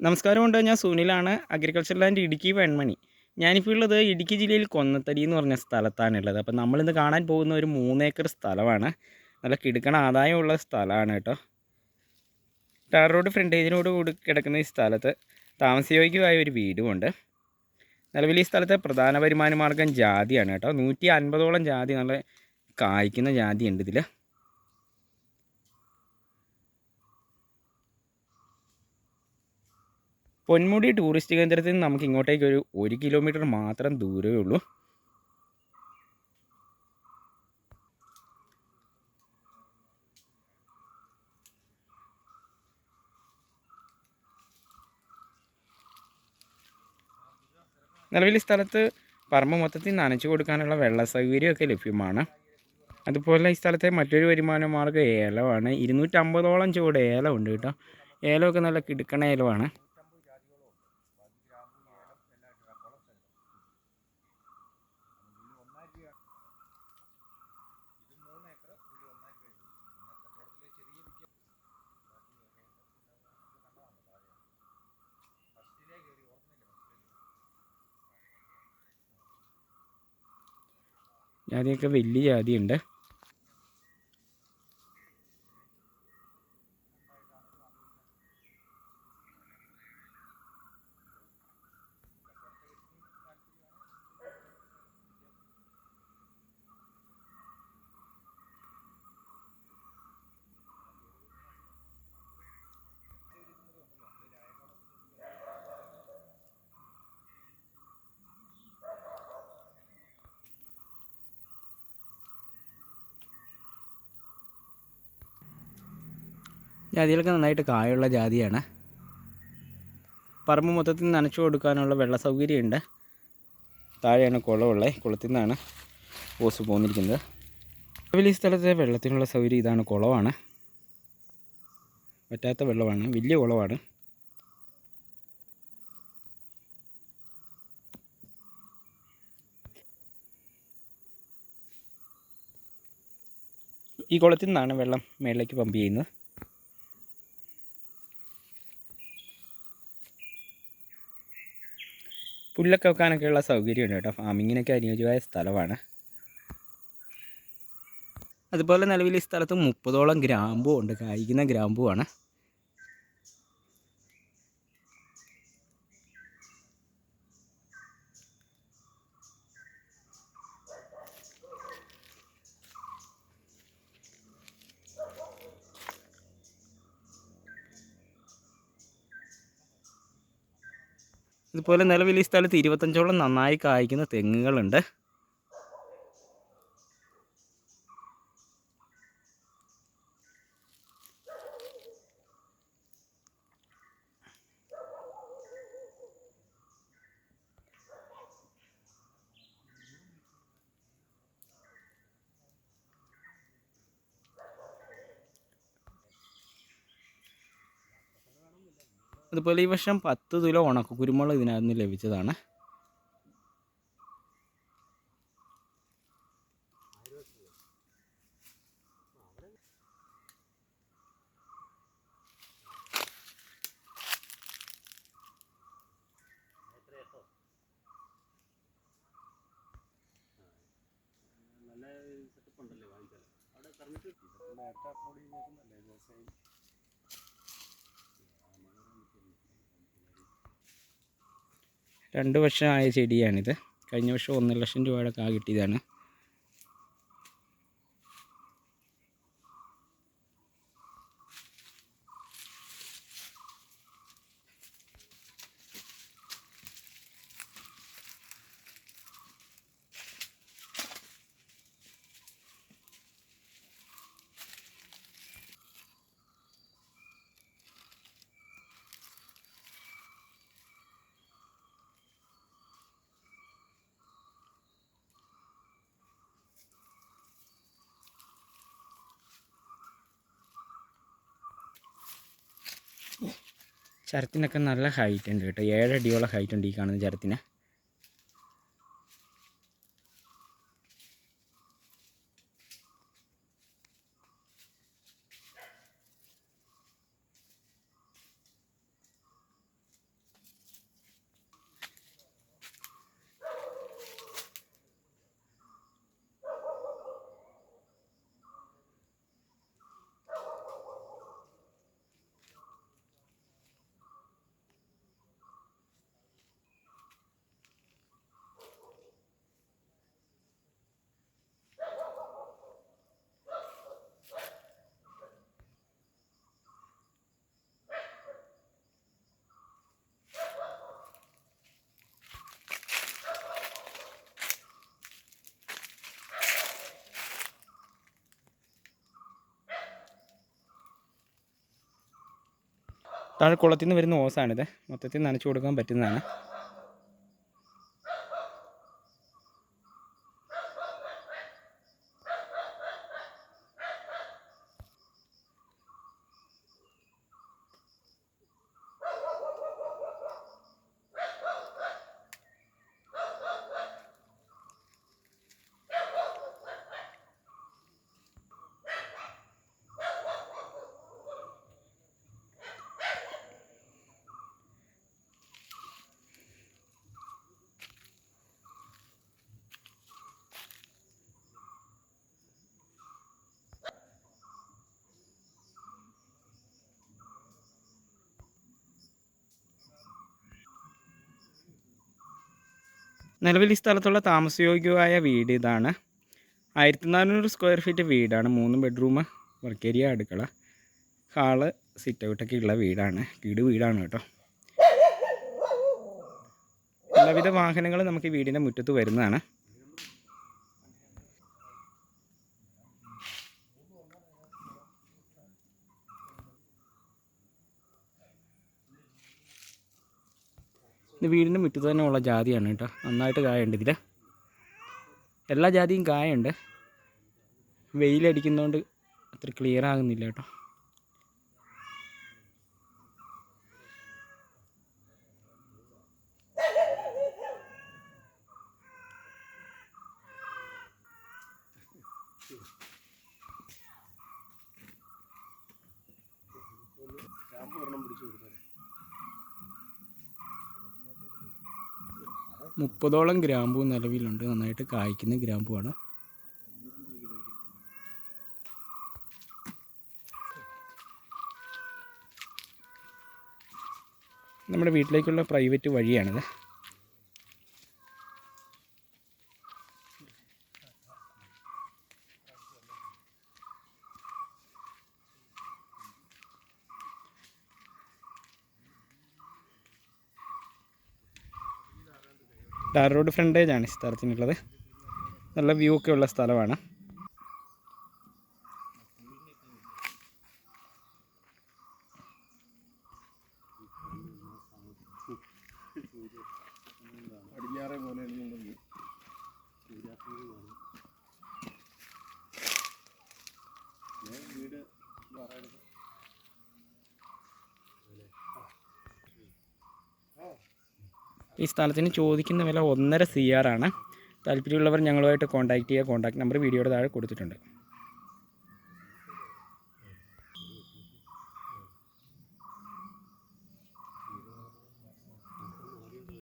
നമസ്കാരമുണ്ട്. ഞാൻ സുനിലാണ്. Agriculture land Idukki Venmani. ഞാനിപ്പോൾ ഉള്ളത് ഇടുക്കി ജില്ലയിൽ കൊന്നത്തടി എന്ന് പറഞ്ഞ സ്ഥലത്താണുള്ളത് അപ്പോൾ നമ്മളിന്ന് കാണാൻ പോകുന്ന ഒരു മൂന്നേക്കർ സ്ഥലമാണ്. നല്ല കിടക്കണ ആദായമുള്ള സ്ഥലമാണ് കേട്ടോ. ടാർ റോഡ് ഫ്രണ്ടേജിനോട് കൂടി കിടക്കുന്ന ഈ സ്ഥലത്ത് താമസയോഗ്യമായ ഒരു വീടുമുണ്ട്. നിലവിൽ ഈ സ്ഥലത്തെ പ്രധാന വരുമാന മാർഗം ജാതിയാണ് കേട്ടോ. നൂറ്റി അൻപതോളം ജാതി നല്ല കായ്ക്കുന്ന ജാതി ഉണ്ട് ഇതിൽ പൊന്മുടി ടൂറിസ്റ്റ് കേന്ദ്രത്തിൽ നിന്ന് നമുക്ക് ഇങ്ങോട്ടേക്ക് ഒരു ഒരു കിലോമീറ്റർ മാത്രം ദൂരമേ ഉള്ളൂ. നിലവിൽ ഈ സ്ഥലത്ത് പറമ്പ് മൊത്തത്തിൽ നനച്ചു കൊടുക്കാനുള്ള വെള്ള സൗകര്യമൊക്കെ ലഭ്യമാണ്. അതുപോലെ ഈ സ്ഥലത്തെ മറ്റൊരു വരുമാന മാർഗം ഏലമാണ് ഇരുന്നൂറ്റമ്പതോളം ചുവട് ഏലം ഉണ്ട് കേട്ടോ. ഏലമൊക്കെ നല്ല കിടുക്കണ ഏലമാണ് ജാതിയൊക്കെ വലിയ ജാതിയുണ്ട്. ജാതികളൊക്കെ നന്നായിട്ട് കായുള്ള ജാതിയാണ്. പറമ്പ് മൊത്തത്തിൽ നനച്ചു കൊടുക്കാനുള്ള വെള്ള സൗകര്യമുണ്ട് താഴെയാണ് കുളമുള്ളത്. കുളത്തിൽ നിന്നാണ് ഓസ് പോന്നിരിക്കുന്നത്. വലിയ സ്ഥലത്തെ വെള്ളത്തിനുള്ള സൗകര്യം ഇതാണ്. കുളമാണ്. പറ്റാത്ത വെള്ളമാണ്. വലിയ കുളമാണ്. ഈ കുളത്തിൽ നിന്നാണ് വെള്ളം മേളിലേക്ക് പമ്പ് ചെയ്യുന്നത്. പുല്ലൊക്കെ വെക്കാനൊക്കെയുള്ള സൗകര്യമുണ്ട് കേട്ടോ. ഫാമിങ്ങിനൊക്കെ അനുയോജ്യമായ സ്ഥലമാണ്. അതുപോലെ നിലവിൽ ഈ സ്ഥലത്ത് മുപ്പതോളം ഗ്രാമ്പൂ ഉണ്ട്. കായ്ക്കുന്ന ഗ്രാമ്പൂവാണ്. ഇതുപോലെ നിലവിൽ ഈ സ്ഥലത്ത് ഇരുപത്തഞ്ചോളം നന്നായി കായ്ക്കുന്ന തെങ്ങുകളുണ്ട്. അതുപോലെ ഈ വർഷം പത്ത് കിലോ ഉണക്ക കുരുമുളക് ഇതിനകത്ത് ലഭിച്ചതാണ്. രണ്ട് വർഷമായ ചെടിയാണിത്. കഴിഞ്ഞ വർഷം ഒന്നര ലക്ഷം രൂപയുടെ കാ കിട്ടിയതാണ്. ചരത്തിനൊക്കെ നല്ല ഹൈറ്റ് ഉണ്ട് കേട്ടോ. ഏഴടിയോളം ഹൈറ്റ് ഉണ്ട് ഈ കാണുന്ന ചരത്തിന്. താഴെ കുളത്തിൽ നിന്ന് വരുന്ന ഓസാണിത്. മൊത്തത്തിൽ നനച്ചു കൊടുക്കാൻ പറ്റുന്നതാണ്. നിലവിൽ ഈ സ്ഥലത്തുള്ള താമസയോഗ്യമായ വീട് ഇതാണ്. ആയിരത്തി നാനൂറ് സ്ക്വയർ ഫീറ്റ് വീടാണ്. മൂന്ന് ബെഡ്റൂം വർക്ക് ഏരിയ അടുക്കള ഹാൾ സിറ്റ് ഔട്ടൊക്കെ ഉള്ള വീടാണ്. വീട് വീടാണ് കേട്ടോ. എല്ലാവിധ വാഹനങ്ങളും നമുക്ക് ഈ വീടിന്റെ മുറ്റത്ത് വരുന്നതാണ്. ഇത് വീടിന്റെ മുറ്റത്ത് തന്നെ ഉള്ള ജാതിയാണ് കേട്ടോ. നന്നായിട്ട് കായുണ്ട് ഇതിൽ എല്ലാ ജാതിയും കായുണ്ട്. വെയിലടിക്കുന്നതുകൊണ്ട് അത്ര ക്ലിയർ ആകുന്നില്ല കേട്ടോ. മുപ്പതോളം ഗ്രാമ്പൂ നിലവിലുണ്ട്. നന്നായിട്ട് കായ്ക്കുന്ന ഗ്രാമ്പുവാണ്. നമ്മുടെ വീട്ടിലേക്കുള്ള പ്രൈവറ്റ് വഴിയാണിത്. ടാർ റോഡ് ഫ്രണ്ടേജ് ആണ് ഈ സ്ഥലത്തിനുള്ളത്. നല്ല വ്യൂ ഒക്കെ ഉള്ള സ്ഥലമാണ്. വീട് ഈ സ്ഥലത്തിന് ചോദിക്കുന്ന വില ഒന്നര സി ആർ ആണ്. താല്പര്യമുള്ളവർ ഞങ്ങളുമായിട്ട് കോൺടാക്റ്റ് ചെയ്യുക. കോൺടാക്ട് നമ്പർ വീഡിയോയുടെ താഴെ കൊടുത്തിട്ടുണ്ട്.